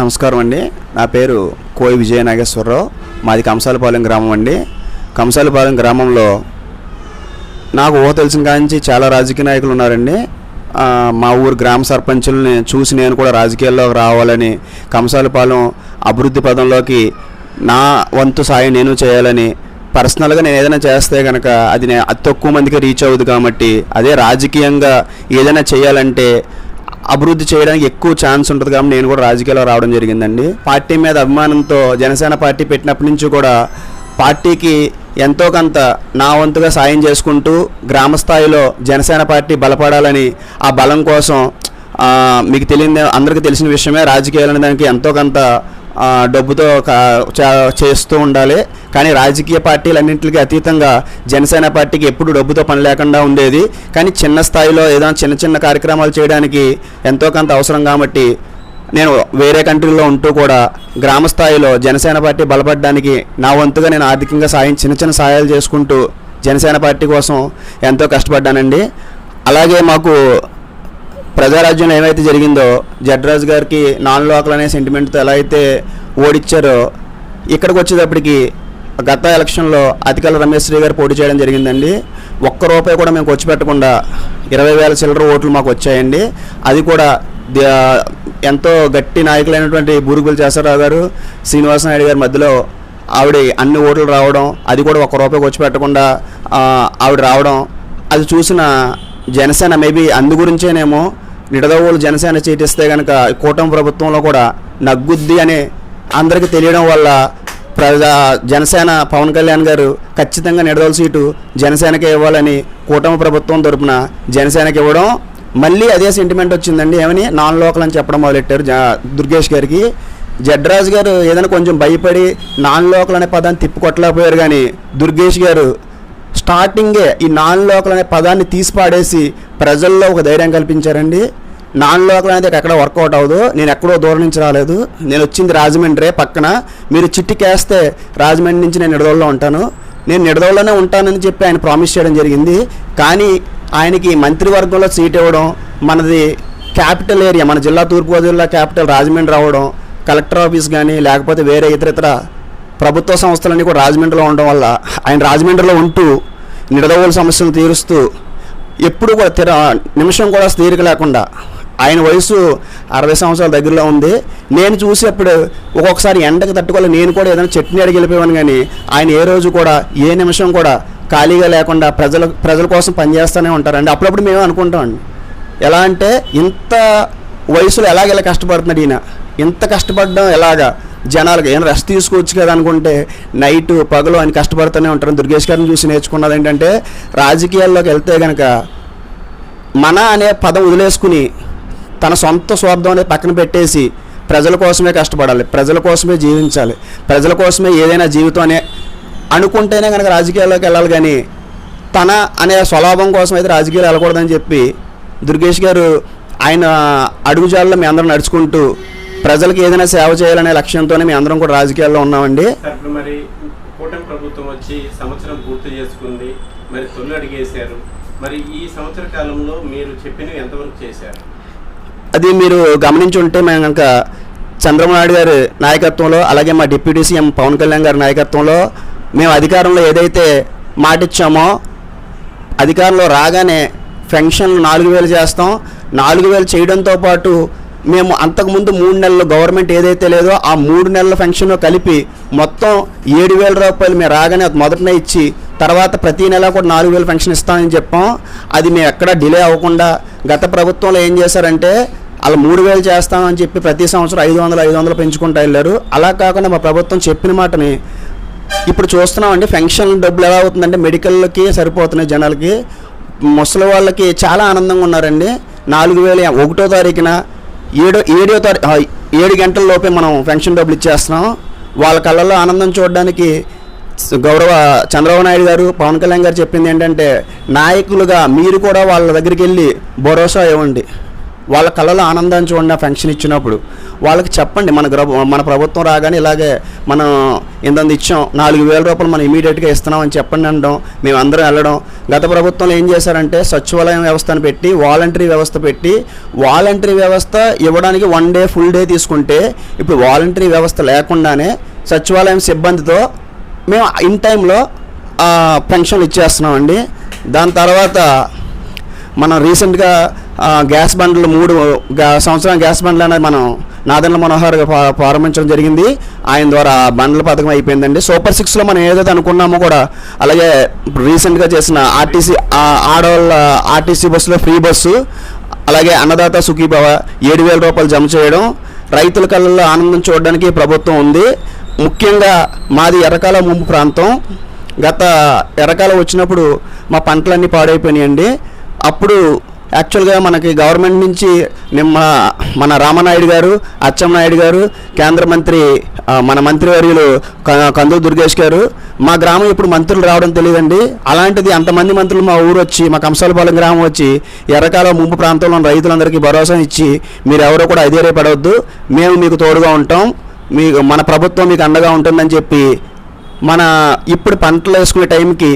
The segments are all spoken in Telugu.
నమస్కారం అండి. నా పేరు కోయి విజయ నాగేశ్వరరావు మాది కంసాలపాలెం గ్రామం అండి. కంసాలపాలెం గ్రామంలో నాకు ఊహ తెలిసిన కాంచి చాలా రాజకీయ నాయకులు ఉన్నారండి. మా ఊరు గ్రామ సర్పంచుల్ని చూసి నేను కూడా రాజకీయాల్లోకి రావాలని కంసాలపాలెం అభివృద్ధి పదంలోకి నా వంతు సాయం నేను చేయాలని పర్సనల్గా నేను ఏదైనా చేస్తే కనుక అది అతి తక్కువ మందికి రీచ్ అవ్వదు కాబట్టి అదే రాజకీయంగా ఏదైనా చేయాలంటే అభివృద్ధి చేయడానికి ఎక్కువ ఛాన్స్ ఉంటుంది కాబట్టి నేను కూడా రాజకీయాల్లో రావడం జరిగిందండి. పార్టీ మీద అభిమానంతో జనసేన పార్టీ పెట్టినప్పటి నుంచి కూడా పార్టీకి ఎంతో కొంత నా వంతుగా సాయం చేసుకుంటూ గ్రామ స్థాయిలో జనసేన పార్టీ బలపడాలని ఆ బలం కోసం మీకు తెలియని అందరికీ తెలిసిన విషయమే రాజకీయాలు అనే దానికి ఎంతో కొంత డబ్బుతో చేస్తూ ఉండాలి. కానీ రాజకీయ పార్టీలన్నింటికి అతీతంగా జనసేన పార్టీకి ఎప్పుడు డబ్బుతో పని లేకుండా ఉండేది. కానీ చిన్న స్థాయిలో ఏదైనా చిన్న చిన్న కార్యక్రమాలు చేయడానికి ఎంతో కొంత అవసరం కాబట్టి నేను వేరే కంట్రీలో ఉంటూ కూడా గ్రామ స్థాయిలో జనసేన పార్టీ బలపడడానికి నా వంతుగా నేను ఆర్థికంగా సాయం చిన్న చిన్న సహాయాలు చేసుకుంటూ జనసేన పార్టీ కోసం ఎంతో కష్టపడ్డానండి. అలాగే మాకు ప్రజారాజ్యంలో ఏమైతే జరిగిందో జడ్రాజ్ గారికి నాన్ లోకల్ అనే సెంటిమెంట్తో ఎలా అయితే ఓడిచ్చారో ఇక్కడికి వచ్చేటప్పటికి గత ఎలక్షన్లో అతికల రమేష్ శ్రీ గారు పోటీ చేయడం జరిగిందండి. ఒక్క రూపాయి కూడా మేము ఖర్చు పెట్టకుండా ఇరవై వేల చిల్లర ఓట్లు మాకు వచ్చాయండి. అది కూడా ఎంతో గట్టి నాయకులైనటువంటి బూరుగుల చేసరావు గారు శ్రీనివాస నాయుడు గారి మధ్యలో ఆవిడ అన్ని ఓట్లు రావడం అది కూడా ఒక్క రూపాయి ఖర్చు పెట్టకుండా ఆవిడ రావడం అది చూసిన జనసేన మేబీ అందు గురించేనేమో నిడదవోలు జనసేన చేటిస్తే కనుక కూటమి ప్రభుత్వంలో కూడా నగ్గుద్ది అని అందరికీ తెలియడం వల్ల ప్రజా జనసేన పవన్ కళ్యాణ్ గారు ఖచ్చితంగా నిడదల సీటు జనసేనకే ఇవ్వాలని కూటమి ప్రభుత్వం తరపున జనసేనకి ఇవ్వడం మళ్ళీ అదే సెంటిమెంట్ వచ్చిందండి ఏమని నాన్ లోకల్ అని చెప్పడం మొదలెట్టారు దుర్గేష్ గారికి. జడ్రాజ్ గారు ఏదైనా కొంచెం భయపడి నాన్ లోకల్ అనే పదాన్ని తిప్పుకొట్టలేకపోయారు కానీ దుర్గేష్ గారు స్టార్టింగే ఈ నాన్ లోకల్ అనే పదాన్ని తీసి పాడేసి ప్రజల్లో ఒక ధైర్యం కల్పించారండి. నాన్ లోకల్ అనేది ఎక్కడ వర్కౌట్ అవ్వదు. నేను ఎక్కడో దూరం నుంచి రాలేదు. నేను వచ్చింది రాజమండ్రి పక్కన. మీరు చిట్టికేస్తే రాజమండ్రి నుంచి నేను నిడదోళ్ళలో ఉంటాను. నేను నిడదోళ్ళలోనే ఉంటానని చెప్పి ఆయన ప్రామిస్ చేయడం జరిగింది. కానీ ఆయనకి మంత్రివర్గంలో సీట్ ఇవ్వడం మనది క్యాపిటల్ ఏరియా మన జిల్లా తూర్పుగోదావరి జిల్లా క్యాపిటల్ రాజమండ్రి రావడం కలెక్టర్ ఆఫీస్ కానీ లేకపోతే వేరే ఇతర ఇతర ప్రభుత్వ సంస్థలన్నీ కూడా రాజమండ్రిలో ఉండడం వల్ల ఆయన రాజమండ్రిలో ఉంటూ నిడదవోలు సమస్యలు తీరుస్తూ ఎప్పుడు కూడా తిర నిమిషం కూడా తీరిక లేకుండా ఆయన వయసు అరవై సంవత్సరాల దగ్గరలో ఉంది. నేను చూసేప్పుడు ఒక్కొక్కసారి ఎండకు తట్టుకోవాలి. నేను కూడా ఏదైనా చట్నీ అడిగి వెళ్ళిపోయాను కానీ ఆయన ఏ రోజు కూడా ఏ నిమిషం కూడా ఖాళీగా లేకుండా ప్రజల ప్రజల కోసం పనిచేస్తూనే ఉంటారండి. అప్పుడప్పుడు మేము అనుకుంటామండి ఎలా అంటే ఇంత వయసులో ఎలాగ ఇలా కష్టపడుతున్నాడు ఈయన? ఇంత కష్టపడడం ఎలాగా? జనాలకు ఏం రెస్ట్ తీసుకోవచ్చు కదా అనుకుంటే నైట్ పగలు ఆయన కష్టపడుతూనే ఉంటారు. దుర్గేష్ గారిని చూసి నేర్చుకున్నది ఏంటంటే రాజకీయాల్లోకి వెళ్తే కనుక మన అనే పదం వదిలేసుకుని తన సొంత స్వార్థం అనేది పక్కన పెట్టేసి ప్రజల కోసమే కష్టపడాలి ప్రజల కోసమే జీవించాలి ప్రజల కోసమే ఏదైనా జీవితం అనే అనుకుంటేనే కనుక రాజకీయాల్లోకి వెళ్ళాలి కానీ తన అనే స్వలాభం కోసం అయితే రాజకీయాలు వెళ్ళకూడదని చెప్పి దుర్గేష్ గారు ఆయన అడుగుజాల్లో మీ అందరం నడుచుకుంటూ ప్రజలకు ఏదైనా సేవ చేయాలనే లక్ష్యంతోనే మీ అందరం కూడా రాజకీయాల్లో ఉన్నామండి. మరి కూటమి ప్రభుత్వం వచ్చి సంవత్సరం పూర్తి చేసుకుంది మరి తొలి అడిగేశారు మరి ఈ సంవత్సర కాలంలో మీరు చెప్పినవి ఎంతవరకు చేశారు? అది మీరు గమనించి ఉంటే మేము కనుక చంద్రబాబు నాయుడు గారి నాయకత్వంలో అలాగే మా డిప్యూటీ సీఎం పవన్ కళ్యాణ్ గారి నాయకత్వంలో మేము అధికారంలో ఏదైతే మాటిచ్చామో అధికారంలో రాగానే పెన్షన్ నాలుగు వేలు చేస్తాం. నాలుగు వేలు చేయడంతో పాటు మేము అంతకుముందు మూడు నెలలు గవర్నమెంట్ ఏదైతే లేదో ఆ మూడు నెలల పెన్షన్ కలిపి మొత్తం ఏడు వేల రూపాయలు మేము రాగానే మొదటనే ఇచ్చి తర్వాత ప్రతి నెల కూడా నాలుగు వేలు పెన్షన్ ఇస్తామని చెప్పాం. అది మేము ఎక్కడ డిలే అవ్వకుండా గత ప్రభుత్వంలో ఏం చేశారంటే అలా మూడు వేలు చేస్తామని చెప్పి ప్రతి సంవత్సరం ఐదు వందలు ఐదు వందలు పెంచుకుంటూ వెళ్ళారు. అలా కాకుండా మా ప్రభుత్వం చెప్పిన మాటని ఇప్పుడు చూస్తున్నామండి పెన్షన్ డబ్బులు ఎలా అవుతుందంటే మెడికల్కి సరిపోతున్నాయి జనాలకి. ముసలి వాళ్ళకి చాలా ఆనందంగా ఉన్నారండి. నాలుగు వేలు ఒకటో తారీఖున ఏడో ఏడో తారీఖు ఏడు గంటల లోపే మనం పెన్షన్ డబ్బులు ఇచ్చేస్తున్నాం. వాళ్ళ కళ్ళల్లో ఆనందం చూడడానికి గౌరవ చంద్రబాబు నాయుడు గారు పవన్ కళ్యాణ్ గారు చెప్పింది ఏంటంటే నాయకులుగా మీరు కూడా వాళ్ళ దగ్గరికి వెళ్ళి భరోసా ఇవ్వండి. వాళ్ళ కళలో ఆనందాన్ని చూడండి ఆ ఫంక్షన్ ఇచ్చినప్పుడు. వాళ్ళకి చెప్పండి మన గ్రబ మన ప్రభుత్వం రాగానే ఇలాగే మనం ఇంతంత ఇచ్చాం నాలుగు వేల రూపాయలు మనం ఇమీడియట్గా ఇస్తున్నాం అని చెప్పండి అనడం మేము అందరం వెళ్ళడం. గత ప్రభుత్వంలో ఏం చేశారంటే సచివాలయం వ్యవస్థను పెట్టి వాలంటరీ వ్యవస్థ పెట్టి వాలంటరీ వ్యవస్థ ఇవ్వడానికి వన్ డే ఫుల్ డే తీసుకుంటే ఇప్పుడు వాలంటరీ వ్యవస్థ లేకుండానే సచివాలయం సిబ్బందితో మేము ఇన్ టైంలో పెన్షన్లు ఇచ్చేస్తున్నామండి. దాని తర్వాత మనం రీసెంట్గా గ్యాస్ బండ్లు మూడు సంవత్సరం గ్యాస్ బండ్లు అనేది మనం నాదెండ్ల మనోహర్ ప్రారంభించడం జరిగింది. ఆయన ద్వారా బండ్ల పథకం అయిపోయిందండి. సూపర్ సిక్స్లో మనం ఏదైతే అనుకున్నామో కూడా అలాగే రీసెంట్గా చేసిన ఆర్టీసీ ఆడవాళ్ళ ఆర్టీసీ బస్సులో ఫ్రీ బస్సు అలాగే అన్నదాత సుఖీభవ ఏడు వేల రూపాయలు జమ చేయడం రైతుల కళ్ళల్లో ఆనందం చూడడానికి ప్రభుత్వం ఉంది. ముఖ్యంగా మాది ఎర్రకాల ముంపు ప్రాంతం. గత ఎర్రకాలం వచ్చినప్పుడు మా పంటలన్నీ పాడైపోయినాయండి. అప్పుడు యాక్చువల్గా మనకి గవర్నమెంట్ నుంచి నిమ్మ మన రామనాయుడు గారు అచ్చెన్నాయుడు గారు కేంద్ర మంత్రి మన మంత్రివర్యులు క- కందులు దుర్గేష్ గారు మా గ్రామం ఇప్పుడు మంత్రులు రావడం తెలియదండి. అలాంటిది అంతమంది మంత్రులు మా ఊరు వచ్చి మా కంసాలపాలెం గ్రామం వచ్చి ఎర్రకాల ముంపు ప్రాంతంలో ఉన్న రైతులందరికీ భరోసా ఇచ్చి మీరు ఎవరో కూడా అధైర్యపడవద్దు మేము మీకు తోడుగా ఉంటాం. మీకు మన ప్రభుత్వం మీకు అండగా ఉంటుందని చెప్పి మన ఇప్పుడు పంటలు వేసుకునే టైంకి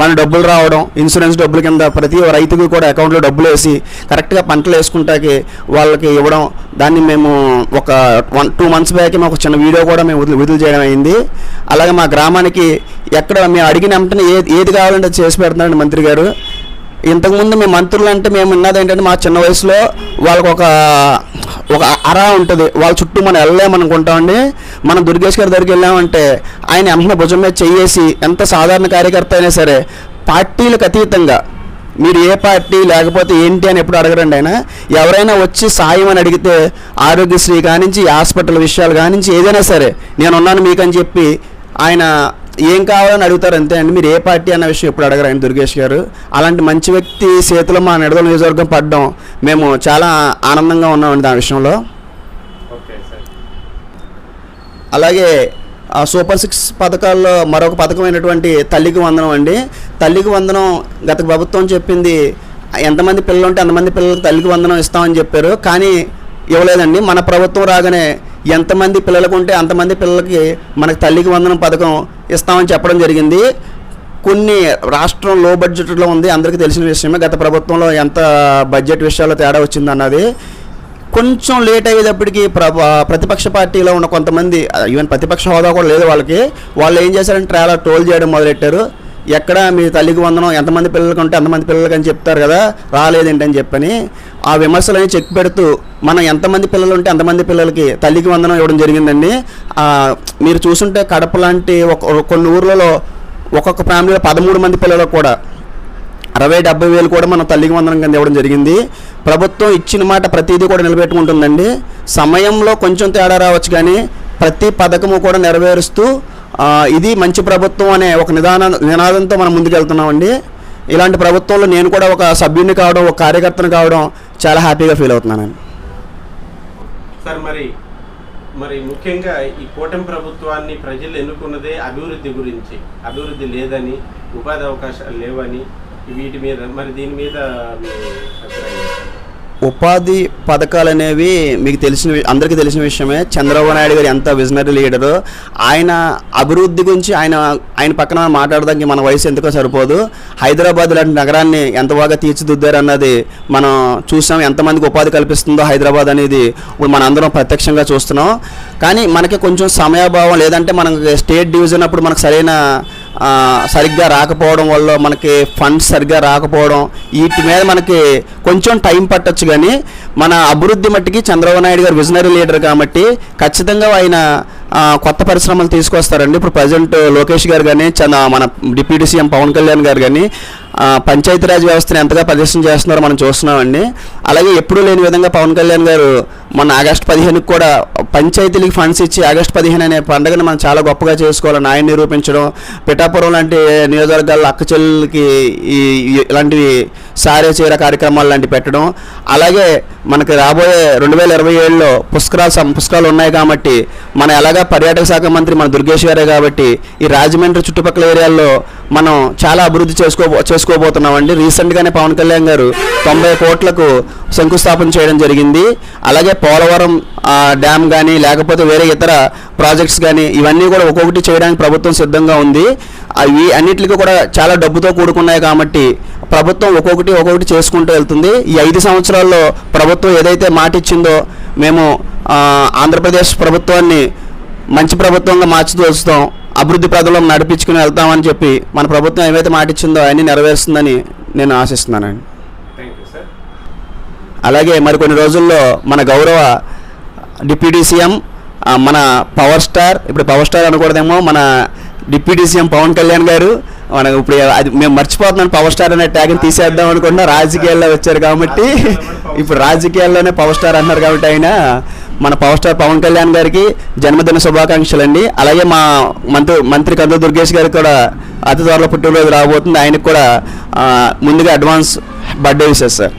మన డబ్బులు రావడం ఇన్సూరెన్స్ డబ్బుల కింద ప్రతి రైతుకి కూడా అకౌంట్లో డబ్బులు వేసి కరెక్ట్గా పంటలు వేసుకుంటాకి వాళ్ళకి ఇవ్వడం దాన్ని మేము ఒక వన్ టూ మంత్స్ బ్యాక్ మేము ఒక చిన్న వీడియో కూడా మేము విడుదల విడుదల చేయడం అయింది. అలాగే మా గ్రామానికి ఎక్కడ మేము అడిగిన వెంటనే ఏది ఏది కావాలంటే అది చేసి పెడుతున్నారండి మంత్రి గారు. ఇంతకుముందు మేము మంత్రులు అంటే మేము ఉన్నది ఏంటంటే మా చిన్న వయసులో వాళ్ళకు ఒక ఒక అర ఉంటుంది. వాళ్ళ చుట్టూ మనం వెళ్ళలేమనుకుంటామండి. మనం దుర్గేష్ గారి దగ్గరికి వెళ్ళామంటే ఆయన వెంటనే భుజం మీద చేయేసి ఎంత సాధారణ కార్యకర్త అయినా సరే పార్టీలకు అతీతంగా మీరు ఏ పార్టీ లేకపోతే ఏంటి అని ఎప్పుడు అడగరండి ఆయన. ఎవరైనా వచ్చి సాయం అని అడిగితే ఆరోగ్యశ్రీ కానించి హాస్పిటల్ విషయాలు కానించి ఏదైనా సరే నేను ఉన్నాను మీకని చెప్పి ఆయన ఏం కావాలని అడుగుతారు అంతే అండి. మీరు ఏ పార్టీ అన్న విషయం ఎప్పుడు అడగరు ఆయన దుర్గేష్ గారు. అలాంటి మంచి వ్యక్తి చేతిలో మా నిడదల నియోజకవర్గం పడడం మేము చాలా ఆనందంగా ఉన్నామండి దాని విషయంలో. అలాగే ఆ సూపర్ సిక్స్ పథకాల్లో మరొక పథకమైనటువంటి తల్లికి వందనం అండి. తల్లికి వందనం గత ప్రభుత్వం చెప్పింది ఎంతమంది పిల్లలు ఉంటే అంతమంది పిల్లలకు తల్లికి వందనం ఇస్తామని చెప్పారు. కానీ ఇవ్వలేదండి. మన ప్రభుత్వం రాగానే ఎంతమంది పిల్లలకు ఉంటే అంతమంది పిల్లలకి మనకు తల్లికి వందనం పథకం ఇస్తామని చెప్పడం జరిగింది. కొన్ని రాష్ట్రం లో బడ్జెట్లో ఉంది. అందరికీ తెలిసిన విషయమే గత ప్రభుత్వంలో ఎంత బడ్జెట్ విషయాల్లో తేడా వచ్చిందన్నది. కొంచెం లేట్ అయ్యేటప్పటికి ప్ర ప్రతిపక్ష పార్టీలో ఉన్న కొంతమంది ఈవెన్ ప్రతిపక్ష హోదా కూడా లేదు వాళ్ళకి. వాళ్ళు ఏం చేశారంటే ట్రాలర్ టోల్ చేయడం మొదలెట్టారు. ఎక్కడ మీ తల్లికి వందనం ఎంతమంది పిల్లలకి ఉంటే అంతమంది పిల్లలకి అని చెప్తారు కదా రాలేదేంటని చెప్పని ఆ విమర్శలని చెక్ పెడుతూ మనం ఎంతమంది పిల్లలు ఉంటే అంతమంది పిల్లలకి తల్లికి వందనం ఇవ్వడం జరిగిందండి. మీరు చూసుంటే కడప లాంటి ఒక కొన్ని ఊర్లలో ఒక్కొక్క ఫ్యామిలీలో పదమూడు మంది పిల్లలకు కూడా అరవై డెబ్బై వేలు కూడా మనం తల్లికి వందనం కింద ఇవ్వడం జరిగింది. ప్రభుత్వం ఇచ్చిన మాట ప్రతిదీ కూడా నిలబెట్టుకుంటుందండి. సమయంలో కొంచెం తేడా రావచ్చు కానీ ప్రతి పథకము కూడా నెరవేరుస్తూ ఇది మంచి ప్రభుత్వం అనే ఒక నిదాన నినాదంతో మనం ముందుకెళ్తున్నామండి. ఇలాంటి ప్రభుత్వంలో నేను కూడా ఒక సభ్యుని కావడం ఒక కార్యకర్తను కావడం చాలా హ్యాపీగా ఫీల్ అవుతున్నానండి. సార్ మరి మరి ముఖ్యంగా ఈ కూటమి ప్రభుత్వాన్ని ప్రజలు ఎన్నుకున్నదే అభివృద్ధి గురించి. అభివృద్ధి లేదని ఉపాధి అవకాశాలు లేవని వీటి మీద మరి దీని మీద మీ అభిప్రాయం? ఉపాధి పథకాలు అనేవి మీకు తెలిసిన అందరికీ తెలిసిన విషయమే. చంద్రబాబు నాయుడు గారు ఎంత విజనరీ లీడరు ఆయన అభివృద్ధి గురించి ఆయన ఆయన పక్కన మాట్లాడడానికి మన వయసు ఎందుకో సరిపోదు. హైదరాబాద్ లాంటి నగరాన్ని ఎంత బాగా తీర్చిదిద్దారు అన్నది మనం చూసాం. ఎంతమందికి ఉపాధి కల్పిస్తుందో హైదరాబాద్ అనేది ఇప్పుడు మన అందరం ప్రత్యక్షంగా చూస్తున్నాం. కానీ మనకి కొంచెం సమయాభావం లేదంటే మనకి స్టేట్ డివిజన్ అప్పుడు మనకు సరైన సరిగ్గా రాకపోవడం వల్ల మనకి ఫండ్స్ సరిగ్గా రాకపోవడం వీటి మీద మనకి కొంచెం టైం పట్టచ్చు కానీ మన అభివృద్ధి మట్టికి చంద్రబాబు నాయుడు గారు విజనరీ లీడర్ కాబట్టి ఖచ్చితంగా ఆయన కొత్త పరిశ్రమలు తీసుకొస్తారండి. ఇప్పుడు ప్రజెంట్ లోకేష్ గారు కానీ చంద మన డిప్యూటీ సీఎం పవన్ కళ్యాణ్ గారు కానీ పంచాయతీరాజ్ వ్యవస్థను ఎంతగా ప్రదర్శన చేస్తున్నారో మనం చూస్తున్నామండి. అలాగే ఎప్పుడూ లేని విధంగా పవన్ కళ్యాణ్ గారు మన ఆగస్ట్ పదిహేనుకి కూడా పంచాయతీలకు ఫండ్స్ ఇచ్చి ఆగస్ట్ పదిహేను అనే పండుగను మనం చాలా గొప్పగా చేసుకోవాలని ఆయన నిరూపించడం పిఠాపురం లాంటి నియోజకవర్గాల్లో అక్క చెల్లెలకి ఈ ఇలాంటివి సారే చీర కార్యక్రమాలు లాంటివి పెట్టడం అలాగే మనకి రాబోయే రెండు వేల ఇరవై ఏడులో పుష్కరాలు సం- పుష్కరాలు ఉన్నాయి కాబట్టి మన ఎలాగా పర్యాటక శాఖ మంత్రి మన దుర్గేష్ గారే కాబట్టి ఈ రాజమండ్రి చుట్టుపక్కల ఏరియాల్లో మనం చాలా అభివృద్ధి చేసుకో చేసుకోబోతున్నామండి. రీసెంట్గానే పవన్ కళ్యాణ్ గారు తొంభై కోట్లకు శంకుస్థాపన చేయడం జరిగింది. అలాగే పోలవరం డ్యామ్ కానీ లేకపోతే వేరే ఇతర ప్రాజెక్ట్స్ కానీ ఇవన్నీ కూడా ఒక్కొక్కటి చేయడానికి ప్రభుత్వం సిద్ధంగా ఉంది. అవి అన్నిటికీ కూడా చాలా డబ్బుతో కూడుకున్నాయి కాబట్టి ప్రభుత్వం ఒక్కొక్కటి ఒక్కొక్కటి చేసుకుంటూ వెళ్తుంది. ఈ ఐదు సంవత్సరాల్లో ప్రభుత్వం ఏదైతే మాట ఇచ్చిందో మేము ఆంధ్రప్రదేశ్ ప్రభుత్వాన్ని మంచి ప్రభుత్వంగా మార్చుతూ వస్తాం అభివృద్ధి ప్రజలను నడిపించుకుని వెళ్తామని చెప్పి మన ప్రభుత్వం ఏవైతే మాట ఇచ్చిందో అవన్నీ నెరవేరుస్తుందని నేను ఆశిస్తున్నానండి. అలాగే మరికొన్ని రోజుల్లో మన గౌరవ డిప్యూటీ సీఎం మన పవర్ స్టార్ ఇప్పుడు పవర్ స్టార్ అనకూడదేమో మన డిప్యూటీ సీఎం పవన్ కళ్యాణ్ గారు మన ఇప్పుడు అది మేము మర్చిపోతున్నాం పవర్ స్టార్ అనే ట్యాగ్ని తీసేద్దాం అనుకున్నా రాజకీయాల్లో వచ్చారు కాబట్టి ఇప్పుడు రాజకీయాల్లోనే పవర్ స్టార్ అన్నారు కాబట్టి ఆయన మన పవర్ స్టార్ పవన్ కళ్యాణ్ గారికి జన్మదిన శుభాకాంక్షలు అండి అలాగే మా మంత్రి మంత్రి కందు దుర్గేష్ గారికి కూడా అతి త్వరలో పుట్టినరోజు రాబోతుంది. ఆయనకు కూడా ముందుగా అడ్వాన్స్ బర్త్డే విషెస్ సార్.